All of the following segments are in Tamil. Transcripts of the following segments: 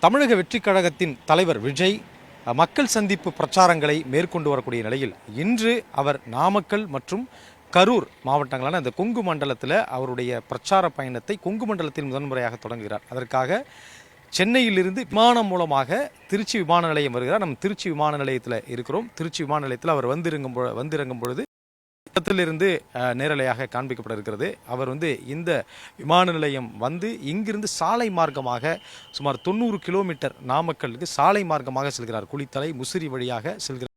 தமிழக வெற்றிக் கழகத்தின் தலைவர் விஜய் மக்கள் சந்திப்பு பிரச்சாரங்களை மேற்கொண்டு வரக்கூடிய நிலையில் இன்று அவர் நாமக்கல் மற்றும் கரூர் மாவட்டங்களான அந்த கொங்கு மண்டலத்தில் அவருடைய பிரச்சார பயணத்தை கொங்கு மண்டலத்தில் முதன்முறையாக தொடங்குகிறார். அதற்காக சென்னையிலிருந்து விமானம் மூலமாக திருச்சி விமான நிலையம் வருகிறார். நம்ம திருச்சி விமான நிலையத்தில் இருக்கிறோம். திருச்சி விமான நிலையத்தில் அவர் வந்திறங்கும் பொ- வந்திறங்கும் பொழுது இடத்திலிருந்து நேரலையாக காண்பிக்கப்பட இருக்கிறது அவர் வந்து இந்த விமான நிலையம் வந்து இங்கிருந்து சாலை மார்க்கமாக சுமார் தொண்ணூறு கிலோமீட்டர் நாமக்கலுக்கு சாலை மார்க்கமாக செல்கிறார். குளித்தலை முசிறி வழியாக செல்கிறார்.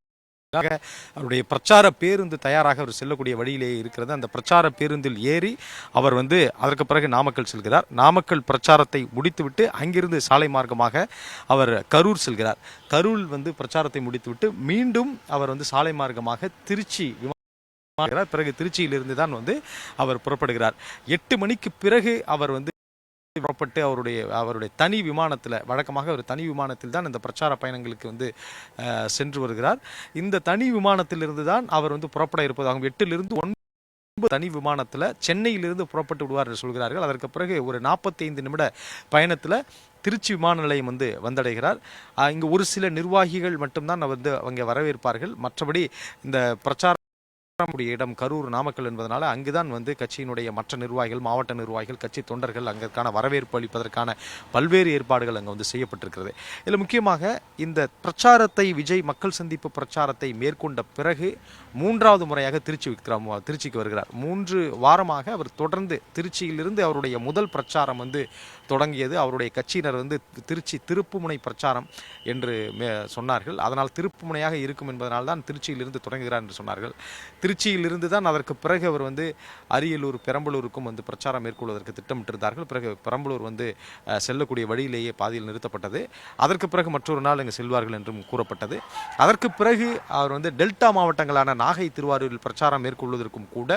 அவருடைய பிரச்சார பேருந்து தயாராக அவர் செல்லக்கூடிய வழியிலே இருக்கிறது. அந்த பிரச்சார பேருந்தில் ஏறி அவர் வந்து அதற்கு பிறகு நாமக்கல் செல்கிறார். நாமக்கல் பிரச்சாரத்தை முடித்துவிட்டு அங்கிருந்து சாலை மார்க்கமாக அவர் கரூர் செல்கிறார். கரூர் வந்து பிரச்சாரத்தை முடித்துவிட்டு மீண்டும் அவர் வந்து சாலை மார்க்கமாக திருச்சி பிறகு திருச்சியிலிருந்து தான் வந்து அவர் புறப்படுகிறார். எட்டு மணிக்கு பிறகு அவர் வந்து புறப்பட்டு அவருடைய அவருடைய தனி விமானத்தில் வழக்கமாக ஒரு தனி விமானத்தில் தான் இந்த பிரச்சார பயணங்களுக்கு வந்து சென்று வருகிறார். இந்த தனி விமானத்திலிருந்து தான் அவர் வந்து புறப்பட இருப்பதாகவும் எட்டிலிருந்து ஒன்பது தனி விமானத்தில் சென்னையிலிருந்து புறப்பட்டு விடுவார் என்று சொல்கிறார்கள். அதற்கு பிறகு ஒரு நாற்பத்தைந்து நிமிட பயணத்தில் திருச்சி விமான நிலையம் வந்து வந்தடைகிறார். இங்கு ஒரு சில நிர்வாகிகள் மட்டும்தான் வந்து அவங்க வரவேற்பார்கள். மற்றபடி இந்த பிரச்சார நம்முடைய இடம் கரூர் நாமக்கல் என்பதனால அங்குதான் வந்து கட்சியினுடைய மற்ற நிர்வாகிகள் மாவட்ட நிர்வாகிகள் கட்சி தொண்டர்கள் அங்கற்கான வரவேற்பு அளிப்பதற்கான பல்வேறு ஏற்பாடுகள் அங்கே வந்து செய்யப்பட்டிருக்கிறது. இதில் முக்கியமாக இந்த பிரச்சாரத்தை விஜய் மக்கள் சந்திப்பு பிரச்சாரத்தை மேற்கொண்ட பிறகு மூன்றாவது முறையாக திருச்சி விக்ரம் திருச்சிக்கு வருகிறார். மூன்று வாரமாக அவர் தொடர்ந்து திருச்சியிலிருந்து அவருடைய முதல் பிரச்சாரம் வந்து தொடங்கியது. அவருடைய கட்சியினர் வந்து திருச்சி திருப்புமுனை பிரச்சாரம் என்று சொன்னார்கள். அதனால் திருப்புமுனையாக இருக்கும் என்பதனால் தான் திருச்சியிலிருந்து தொடங்குகிறார் என்று சொன்னார்கள். திருச்சியிலிருந்து தான் அதற்கு பிறகு அவர் வந்து அரியலூர் பெரம்பலூருக்கும் வந்து பிரச்சாரம் மேற்கொள்வதற்கு திட்டமிட்டிருந்தார்கள். பிறகு பெரம்பலூர் வந்து செல்லக்கூடிய வழியிலேயே பாதியில் நிறுத்தப்பட்டது. அதற்கு பிறகு மற்றொரு நாள் இங்கு செல்வார்கள் என்றும் கூறப்பட்டது. அதற்கு பிறகு அவர் வந்து டெல்டா மாவட்டங்களான நாகை திருவாரூரில் பிரச்சாரம் மேற்கொள்வதற்கும் கூட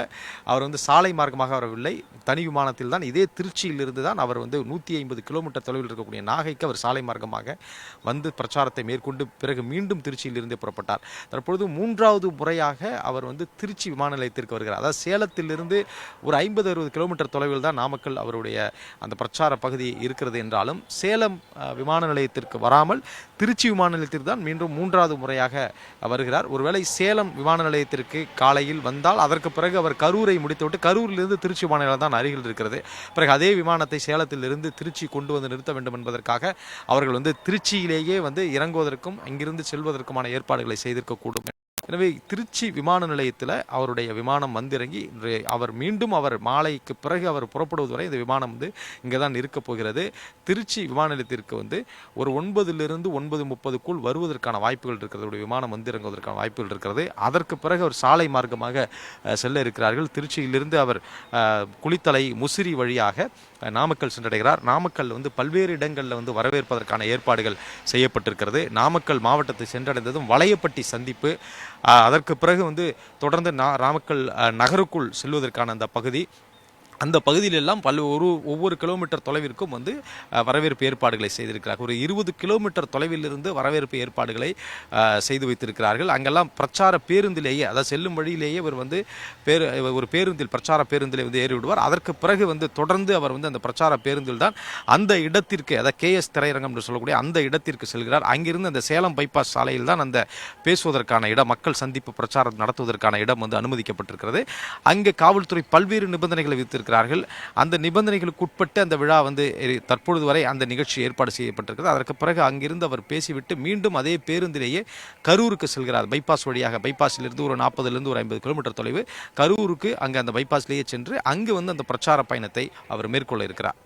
அவர் வந்து சாலை மார்க்கமாக வரவில்லை. தனி விமானத்தில் தான் இதே திருச்சியிலிருந்து தான் அவர் வந்து நூற்றி ஐம்பது கிலோமீட்டர் தொலைவில் இருக்கக்கூடிய நாகைக்கு அவர் சாலை மார்க்கமாக வந்து பிரச்சாரத்தை மேற்கொண்டு பிறகு மீண்டும் திருச்சியிலிருந்தே புறப்பட்டார். தற்பொழுது மூன்றாவது முறையாக அவர் வந்து திருச்சி விமான நிலையத்திற்கு வருகிறார். அதாவது சேலத்திலிருந்து ஒரு ஐம்பது அறுபது கிலோமீட்டர் தொலைவில் தான் நாமக்கல் அவருடைய அந்த பிரச்சார பகுதி இருக்கிறது என்றாலும் சேலம் விமான நிலையத்திற்கு வராமல் திருச்சி விமான நிலையத்திற்கு தான் மீண்டும் மூன்றாவது முறையாக வருகிறார். ஒருவேளை சேலம் விமான நிலையத்திற்கு காலையில் வந்தால் அதற்கு பிறகு அவர் கரூரை முடித்துவிட்டு கரூரிலிருந்து திருச்சி விமான நிலையம் தான் அருகில் இருக்கிறது. பிறகு அதே விமானத்தை சேலத்திலிருந்து திருச்சி கொண்டு வந்து நிறுத்த வேண்டும் என்பதற்காக அவர்கள் வந்து திருச்சியிலேயே வந்து இறங்குவதற்கும் இங்கிருந்து செல்வதற்குமான ஏற்பாடுகளை செய்திருக்கக்கூடும் எனவே திருச்சி விமான நிலையத்தில் அவருடைய விமானம் வந்திறங்கி அவர் மீண்டும் அவர் மாலைக்கு பிறகு அவர் புறப்படுவது வரை இந்த விமானம் வந்து இங்கே தான் இருக்கப் போகிறது. திருச்சி விமான நிலையத்திற்கு வந்து ஒரு ஒன்பதிலிருந்து ஒன்பது முப்பதுக்குள் வருவதற்கான வாய்ப்புகள் இருக்கிறது. அவருடைய விமானம் வந்து இறங்குவதற்கான வாய்ப்புகள் இருக்கிறது. அதற்கு பிறகு அவர் சாலை மார்க்கமாக செல்ல இருக்கிறார்கள். திருச்சியிலிருந்து அவர் குளித்தலை முசிறி வழியாக நாமக்கல் சென்றடைகிறார். நாமக்கல் வந்து பல்வேறு இடங்களில் வந்து வரவேற்பதற்கான ஏற்பாடுகள் செய்யப்பட்டிருக்கிறது. நாமக்கல் மாவட்டத்தை சென்றடைந்ததும் வளையப்பட்டி சந்திப்பு அதற்கு பிறகு வந்து தொடர்ந்து நா நாமக்கல் நகருக்குள் செல்வதற்கான அந்த பகுதி அந்த பகுதியிலெல்லாம் பல் ஒரு ஒவ்வொரு கிலோமீட்டர் தொலைவிற்கும் வந்து வரவேற்பு ஏற்பாடுகளை செய்திருக்கிறார் ஒரு இருபது கிலோமீட்டர் தொலைவிலிருந்து வரவேற்பு ஏற்பாடுகளை செய்து வைத்திருக்கிறார்கள். அங்கெல்லாம் பிரச்சார பேருந்திலேயே அதாவது செல்லும் வழியிலேயே இவர் வந்து பேரு ஒரு பேருந்தில் பிரச்சார பேருந்தில் வந்து ஏறி விடுவார் அதற்கு பிறகு வந்து தொடர்ந்து அவர் வந்து அந்த பிரச்சார பேருந்தில் தான் அந்த இடத்திற்கு அதாவது கேஎஸ் திரையரங்கம் என்று சொல்லக்கூடிய அந்த இடத்திற்கு செல்கிறார். அங்கிருந்து அந்த சேலம் பைபாஸ் சாலையில் தான் அந்த பேசுவதற்கான இடம் மக்கள் சந்திப்பு பிரச்சாரம் நடத்துவதற்கான இடம் வந்து அனுமதிக்கப்பட்டிருக்கிறது. அங்கே காவல்துறை பல்வேறு நிபந்தனைகளை இருக்கிறார்கள் அந்த நிபந்தனைகளுக்கு உட்பட்டு அந்த விழா வந்து தற்பொழுது வரை அந்த நிகழ்ச்சி ஏற்பாடு செய்யப்பட்டிருக்கிறது. அதற்கு பிறகு அங்கிருந்து அவர் பேசிவிட்டு மீண்டும் அதே பேருந்திலேயே கரூருக்கு செல்கிறார். பைபாஸ் வழியாக பைபாஸிலிருந்து ஒரு நாற்பதுலேருந்து ஒரு ஐம்பது கிலோமீட்டர் தொலைவு. கரூருக்கு அங்கே அந்த பைபாஸ்லேயே சென்று அங்கு வந்து அந்த பிரச்சார பயணத்தை அவர் மேற்கொள்ள இருக்கிறார்.